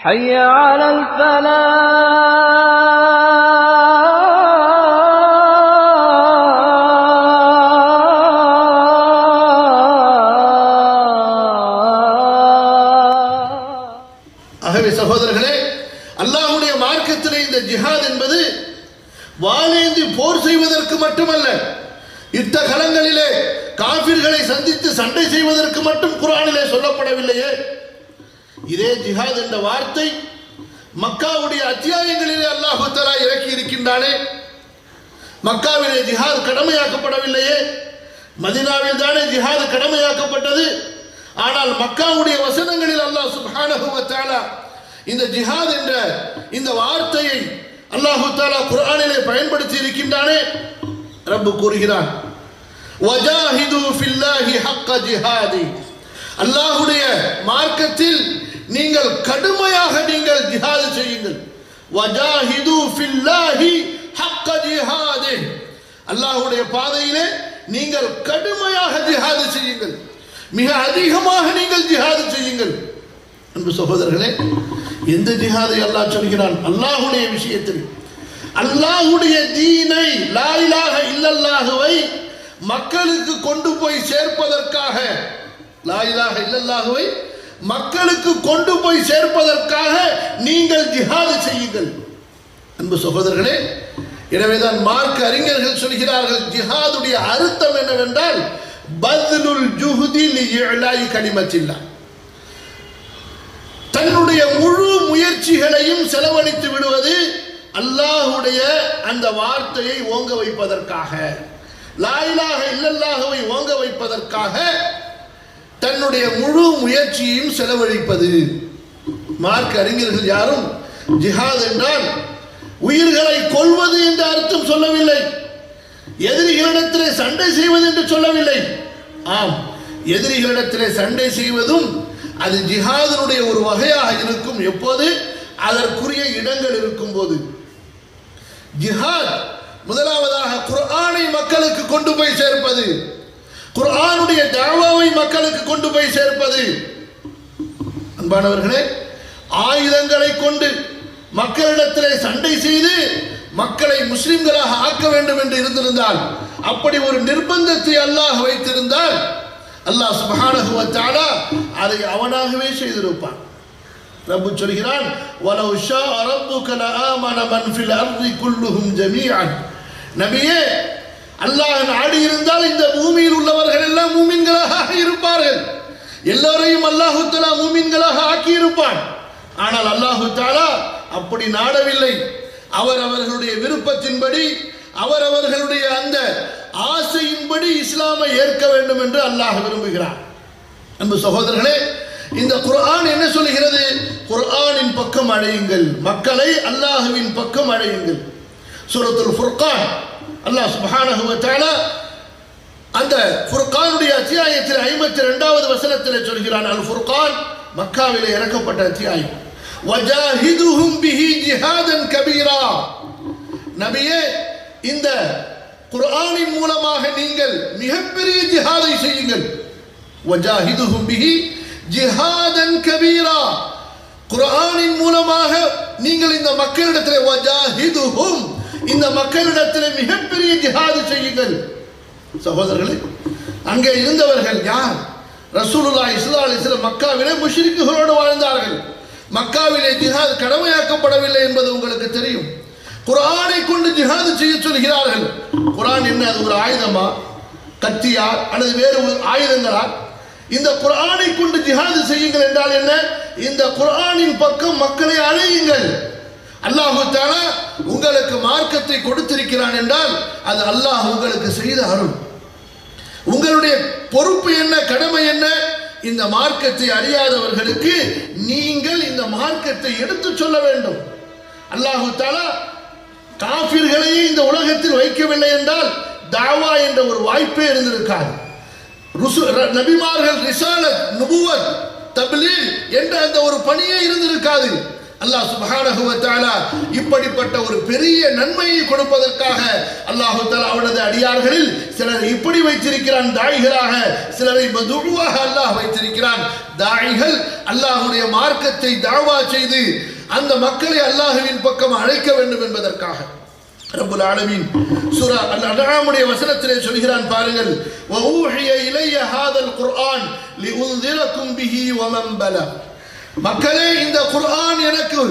حي على الفلاح ஆகவே சகோதரர்களே அல்லாஹ்வுடைய மார்க்கத்திலே இந்த ஜிஹாத் என்பது வாளேந்தி போர் செய்வதற்கு மட்டுமல்ல யுத்த களங்களிலே காபிர்களை சந்தித்து சண்டை செய்வதற்கு மட்டும் குர்ஆனிலே சொல்லப்படவில்லையே இதே ஜிஹாத் என்ற வார்த்தை மக்காவுடைய அத்தியாயங்களிலே அல்லாஹு தலா இறக்கி இருக்கின்றானே மக்காவிலே ஜிஹாத் கடமையாக்கப்படவில்லையே. மதினாவில் தானே ஜிஹாத் கடமையாக்கப்பட்டது. ஆனால் மக்காவுடைய வசனங்களில் அல்லாஹ் சுப்ஹானஹு இந்த ஜிஹாத் என்ற இந்த வார்த்தையை அல்லாஹு தாலா குர்ஆனிலே பயன்படுத்தி இருக்கின்றானே. ரப்பு கூறுகிறான் வஜாஹிது ஃபில்லாஹி ஹக்க ஜிஹாதி. அல்லாஹுடைய மார்க்கத்தில் நீங்கள் கடுமையாக நீங்கள் ஜிஹாது செய்யுங்கள். வஜாஹிது ஃபில்லாஹி ஹக்க ஜிஹாதே. அல்லாஹுடைய பாதையிலே நீங்கள் கடுமையாக ஜிஹாது செய்யுங்கள். மிக அதிகமாக நீங்கள் ஜிஹாது செய்யுங்கள். அன்பு சகோதரர்களே எந்த ஜிஹாதை அல்லாஹ் சொல்கிறான்? அல்லாஹுடைய விஷயத்தில். அல்லாஹுடைய தீனை லாயிலாக இல்லல்லாகவை மக்களுக்கு கொண்டு போய் சேர்ப்பதற்காக லாயிலாக இல்லல்லாகவை மக்களுக்கு கொண்டு போய் சேர்ப்பதற்காக நீங்கள் ஜிஹாது செய்யுங்கள். அன்பு சகோதரர்களே எனவேதான் மார்க் அறிஞர்கள் சொல்கிறார்கள் ஜிஹாதுடைய அர்த்தம் என்னவென்றால் பத்லுல் ஜுஹுதி லிஇலாய் கலிமத்தில்லா. தன்னுடைய முழு முயற்சிகளையும் செலவழித்து விடுவது அல்லாஹுடைய அந்த வார்த்தையை ஓங்க வைப்பதற்காக லாயிலாக இல்லல்லாகவை ஓங்க வைப்பதற்காக தன்னுடைய முழு முயற்சியையும் செலவழிப்பது. மார்க் அறிஞர்கள் யாரும் ஜிஹாத் என்றால் உயிர்களை கொள்வது என்று அர்த்தம் சொல்லவில்லை. எதிரிகளிடத்திலே சண்டை செய்வது என்று சொல்லவில்லை. ஆம் எதிரிகளிடத்திலே சண்டை செய்வதும் அது ஜிஹாதனுடைய ஒரு வகையாக இருக்கும். எப்போது? அதற்குரிய இடங்கள் இருக்கும் போது ஜிஹாத் முதலாவதாக குரானை மக்களுக்கு கொண்டு போய் சேர்ப்பது. குரானுடைய தாவாவை மக்களுக்கு கொண்டு போய் சேர்ப்பது. அன்பானவர்களே ஆயுதங்களை கொண்டு மக்களிடத்திலே சண்டை செய்து மக்களை முஸ்லிம்களாக ஆக்க வேண்டும் என்று இருந்திருந்தால் அப்படி ஒரு நிர்பந்தத்தை அல்லாஹ் வைத்திருந்தால் அல்லாஹ் சுப்ஹானஹு அதை அவனாகவே செய்திருப்பான். ரப்பு சொல்கிறான் வலவு ஷா ரப்புக லஆமன மன் ஃபில் அர்தி குல்லுஹும் ஜமீஅன். நபியே அல்லாஹ் நாடி இருந்தால் இந்த பூமியில் உள்ளவர்கள் எல்லாம் மூமின்களாக இருப்பார்கள். எல்லோரையும் அல்லாஹு தாலா மூமின்களாக ஆக்கி இருப்பான் ஆனால் அல்லாஹு தாலா அப்படி நாடவில்லை. அவர் அவர்களுடைய விருப்பத்தின்படி அவர் அவர்களுடைய அந்த ஆசையின்படி இஸ்லாமை ஏற்க வேண்டும் என்று அல்லாஹ் விரும்புகிறார் அன்பு சகோதரர்களே இந்த குர்ஆன் என்ன சொல்கிறது குர்ஆனின் பக்கம் அழையுங்கள் மக்களை அல்லாஹுவின் பக்கம் அழையுங்கள் சூரத்துல் ஃபுர்கான் அல்லாஹ் சுப்ஹானஹு அந்த ஃபுர்கானுடைய அத்தியாயத்தில் ஐம்பத்தி ரெண்டாவது வசனத்தில் சொல்கிறான் அல் ஃபுர்கான் மக்காவில் இறக்கப்பட்ட அத்தியாயம். வஜாஹிதுஹும் பிஹி ஜிஹாதன் கபீரா. நபியே இந்த குர்ஆனின் மூலமாக நீங்கள் மிகப்பெரிய ஜிஹாதை செய்யுங்கள். வஜாஹிதுஹும் பிஹி ஜிஹாதன் கபீரா. குர்ஆனின் மூலமாக நீங்கள் இந்த மக்களிடத்தில் வஜாஹிதுஹும் இந்த மக்களிடத்தில் மிகப்பெரிய ஜிஹாது செய்யுங்கள். சகோதரர்களே அங்கே இருந்தவர்கள் யார்? ரசூலுல்லா இஸ்லா அலைஹி வஸல்லம் மக்காவிலே முஷ்ரிக்குகளோடு வாழ்ந்தார்கள். மக்காவிலே ஜிஹாது கடமையாக்கப்படவில்லை என்பது உங்களுக்கு தெரியும். குரானை கொண்டு ஜிஹாது செய்ய சொல்கிறார்கள். குரான் என்ன? அது ஒரு ஆயுதமா? கத்தியா? அல்லது வேறு ஒரு ஆயுதங்களா? இந்த குரானை கொண்டு ஜிஹாது செய்யுங்கள் என்றால் என்ன? இந்த குரானின் பக்கம் மக்களை அழையுங்கள். அல்லாஹு தானா உங்களுக்கு மார்க்கத்தை கொடுத்திருக்கிறான் என்றால் அது அல்லாஹ் உங்களுக்கு செய்த அருள். உங்களுடைய பொறுப்பு என்ன கடமை என்ன? இந்த மார்க்கத்தை அறியாதவர்களுக்கு நீங்கள் இந்த மார்க்கத்தை எடுத்து சொல்ல வேண்டும். அல்லாஹு தாலா காபிர்களையும் இந்த உலகத்தில் வைக்கவில்லை என்றால் தாவா என்ற ஒரு வாய்ப்பே இருந்திருக்காது. ருசு ர- நபிமார்கள் ரிசாலத் நுபுவத் தப்லீக் என்ற அந்த ஒரு பணியே இருந்திருக்காது. அல்லாஹ் சுப்ஹானஹு இப்படிப்பட்ட ஒரு பெரிய நன்மையை கொடுப்பதற்காக அல்லாஹு தாலா அவனது அடியார்களில் சிலரை இப்படி வைத்திருக்கிறான் தாய்களாக சிலரை மதுவாக அல்லாஹ் வைத்திருக்கிறான். தாய்கள் அல்லாஹுடைய மார்க்கத்தை தாவா செய்து அந்த மக்களை அல்லாஹுவின் பக்கம் அழைக்க வேண்டும் என்பதற்காக. ரபுல் ஆலமீன். சூரா அல் அன்ஆமுடைய வசனத்திலே சொல்கிறான் பாருங்கள் வஊஹிய இலைய ஹாதல் குர்ஆன் லிஉன்திரக்கும் பிஹி வமன் பலக் மக்களே இந்த குர்ஆன் எனக்கு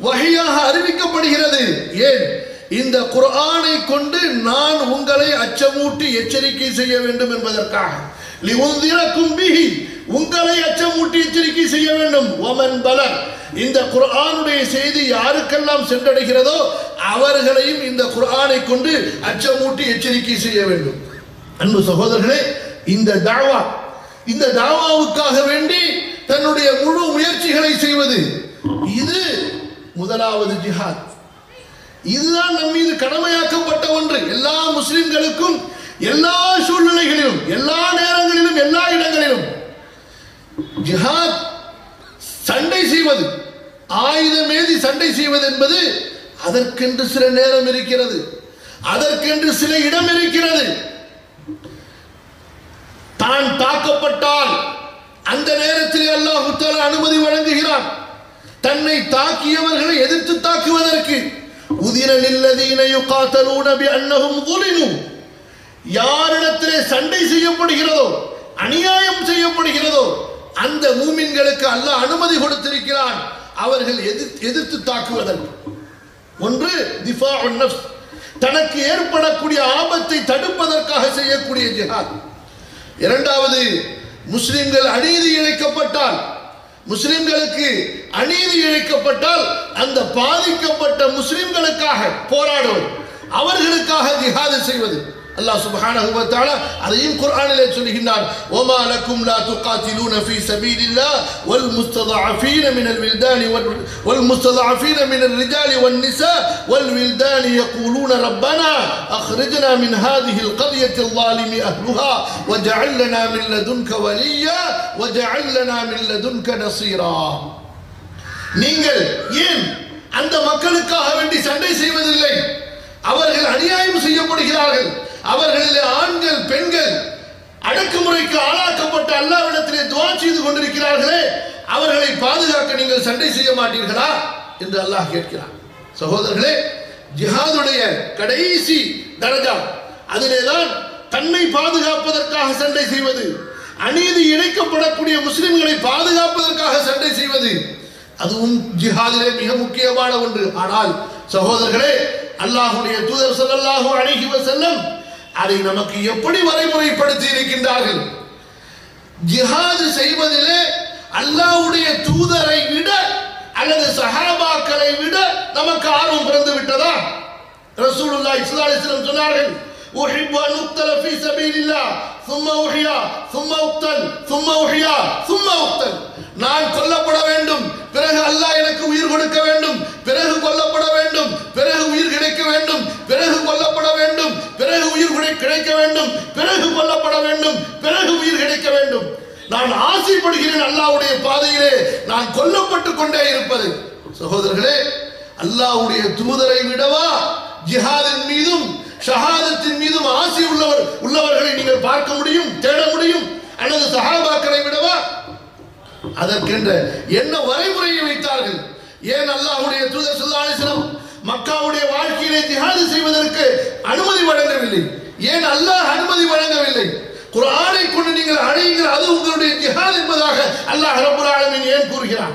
வகையாக அறிவிக்கப்படுகிறது. ஏன்? இந்த குர்ஆனை கொண்டு நான் உங்களை அச்சமூட்டி எச்சரிக்கை செய்ய வேண்டும் என்பதற்காக. லிஉன்திரக்கும் பிஹி உங்களை அச்சமூட்டி எச்சரிக்கை செய்ய வேண்டும். ஒமன் பலர் இந்த குர்ஆனுடைய செய்தி யாருக்கெல்லாம் சென்றடைகிறதோ அவர்களையும் இந்த குர்ஆனை கொண்டு அச்சமூட்டி எச்சரிக்கை செய்ய வேண்டும். அன்பு சகோதரர்களே இந்த தாவா இந்த தாவாவுக்காக வேண்டி தன்னுடைய முழு முயற்சிகளை செய்வது. இது முதலாவது ஜிஹாத். இதுதான் நம் மீது கடமையாக்கப்பட்ட ஒன்று. எல்லா முஸ்லிம்களுக்கும் எல்லா சூழ்நிலைகளிலும் எல்லா நேரங்களிலும் எல்லா இடங்களிலும் ஜிஹாத் சண்டை செய்வது ஆயுதமேதி சண்டை செய்வது என்பது அதற்கென்று சில நேரம் இருக்கிறது. அதற்கென்று சில இடம் இருக்கிறது. தான் தாக்கப்பட்டால் அந்த நேரத்தில் அல்லாஹ் அனுமதி வழங்குகிறான். தன்னை தாக்கியவர்களை எதிர்த்து தாக்குவதற்கு. உதிர நில்லதீன யுகாத்தலூன பி அன்னஹும் குலினு யாரிடத்திலே சண்டை செய்யப்படுகிறதோ அநியாயம் செய்யப்படுகிறதோ அந்த மூமின்களுக்கு அல்லாஹ் அனுமதி கொடுத்திருக்கிறான். அவர்கள் எதிர்த்து தாக்குவதற்கு. ஒன்று திஃபா நஃப்ஸ். தனக்கு ஏற்படக்கூடிய ஆபத்தை தடுப்பதற்காக செய்யக்கூடிய ஜிஹாத். இரண்டாவது முஸ்லிம்கள் அநீதி இழைக்கப்பட்டால் முஸ்லிம்களுக்கு அநீதி இழைக்கப்பட்டால் அந்த பாதிக்கப்பட்ட முஸ்லிம்களுக்காக போராடுவது அவர்களுக்காக ஜிஹாது செய்வது. அல்லாஹ் சுப்ஹானஹு வ தஆலா அதையும் குர்ஆனிலே சொல்கின்றான் வமா லக்கும் லா துகாத்திலூன ஃபீ சபீலில்லாஹ் வல் முஸ்ததஅஃபீன மினல் வில்தானி வல் முஸ்ததஅஃபீன மினல் ரிஜாலி வன் நிசா வல் வில்தானி يقولون ربنا اخرجنا من هذه القرية الظالم اهلها واجعل لنا من لدنك وليا واجعل لنا من لدنك نصيرا நீங்கள் ஏன் அந்த மக்களுக்காக வேண்டி சண்டை செய்வதில்லை அவர்கள் அநியாயம் செய்யப்படுகிறார்கள் அவர்களில் ஆண்கள் பெண்கள் அடக்குமுறைக்கு ஆளாக்கப்பட்ட அல்லாவிடத்திலே துவா செய்து கொண்டிருக்கிறார்களே அவர்களை பாதுகாக்க நீங்கள் சண்டை செய்ய மாட்டீர்களா என்று அல்லாஹ் கேட்கிறான். சகோதரர்களே ஜிஹாதுடைய கடைசி தரஜா அதிலேதான் தன்னை பாதுகாப்பதற்காக சண்டை செய்வது அநீதி இணைக்கப்படக்கூடிய முஸ்லிம்களை பாதுகாப்பதற்காக சண்டை செய்வது அதுவும் ஜிஹாதிலே மிக முக்கியமான ஒன்று. ஆனால் சகோதரர்களே அல்லாஹுடைய தூதர் ஸல்லல்லாஹு அலைஹி செல்லம் அதை நமக்கு எப்படி வரைமுறைப்படுத்தி இருக்கின்றார்கள் ஜிஹாது செய்வதிலே அல்லாஹ்வுடைய தூதரை விட அல்லது சஹாபாக்களை விட நமக்கு ஆர்வம் பிறந்து விட்டதா ரசூலுல்லாஹி ஸல்லல்லாஹு அலைஹி வஸல்லம் சொன்னார்கள் أحب أن أقتل في سبيل الله ثم أحيا ثم أقتل ثم أحيا ثم أقتل நான் கொல்லப்பட வேண்டும் பிறகு அல்லாஹ் எனக்கு உயிர் கொடுக்க வேண்டும் பிறகு கொல்லப்பட வேண்டும் பிறகு உயிர் கிடைக்க வேண்டும் பிறகு கொல்லப்பட வேண்டும் பிறகு கிடைக்க வேண்டும். பிறகு கொல்லப்பட வேண்டும். பிறகு உயிர் கிடைக்க வேண்டும். நான் ஆசைப்படுகிறேன் அல்லாவுடைய பாதையிலே. நான் கொல்லப்பட்டு கொண்டே இருப்பது. சகோதரர்களே அல்லாவுடைய தூதரை விடவா? ஜிஹாதின் மீதும் ஷஹாதத்தின் மீதும் ஆசை உள்ளவர் உள்ளவர்களை நீங்கள் பார்க்க முடியும் தேட முடியும். அல்லது சஹாபாக்களை விடவா? அதற்கென்ற என்ன வரைமுறையை வைத்தார்கள்? ஏன் அல்லாஹுடைய தூதர் ஸல்லல்லாஹு மக்காவுடைய வாழ்க்கையிலே ஜிஹாது செய்வதற்கு அனுமதி வழங்கவில்லை? ஏன் அல்லாஹ் அனுமதி வழங்கவில்லை? குரானை கொண்டு நீங்கள் அழையுங்கள் அது உங்களுடைய ஜிஹாத் என்பதாக அல்லாஹ் ரபுல் ஆலமின் ஏன் கூறுகிறான்?